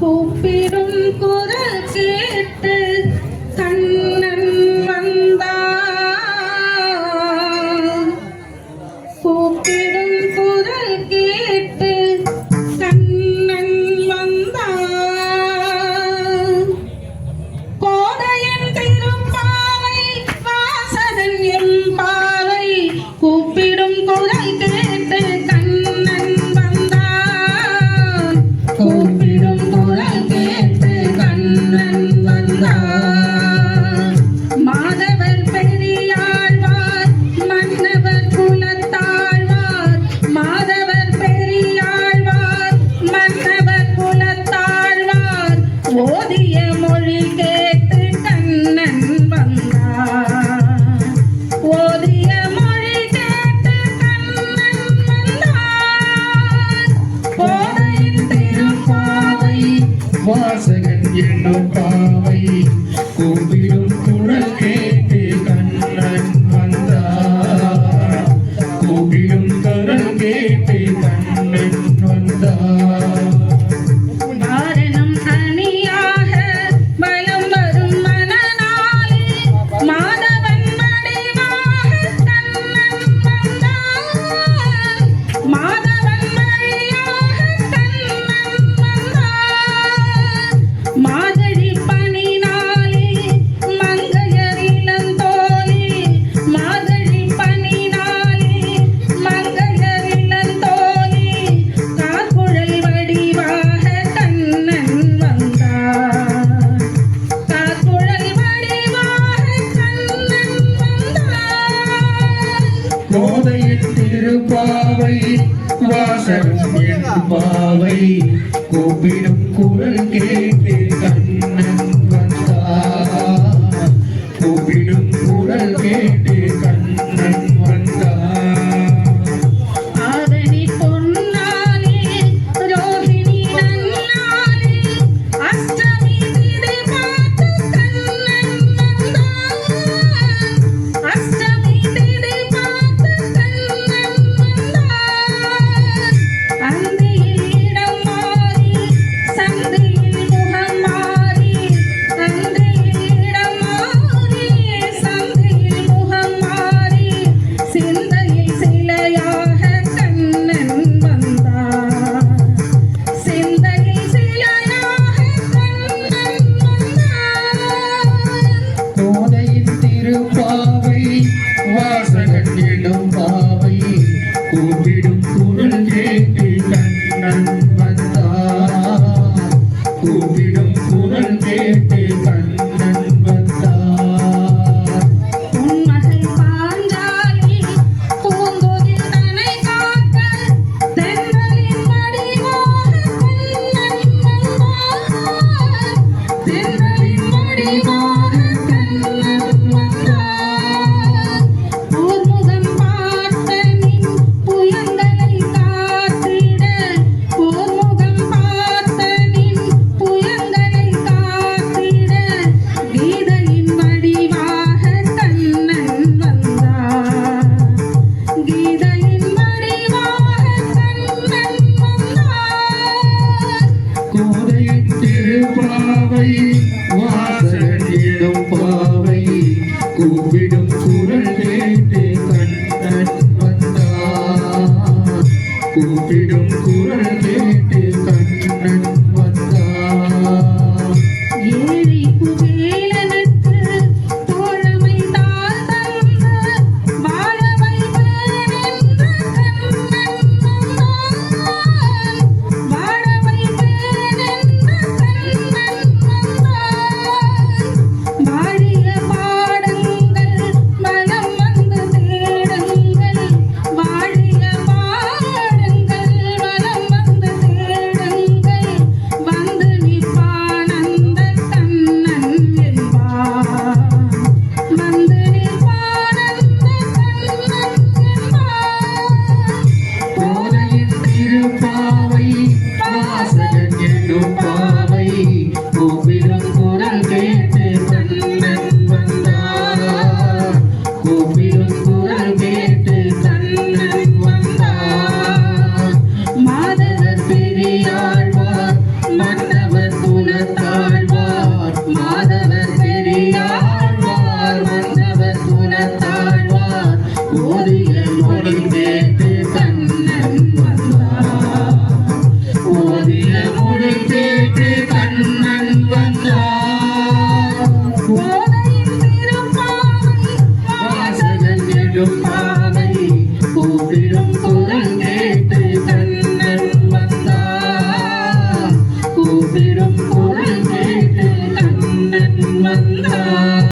கூப்பிடும் குரல் கேட்டு கண்ணன் வந்தா கூப்பிடும் கூப்பிடும் பாவை கூப்பிடும் குழக்கே திருப்பாவை வாசகம் என் பாவை. கூப்பிடும் குரல் கேட்டு கண்ணன் வந்தா. கூப்பிடும் குரல் கேட்டு não podem Halloween. Oh,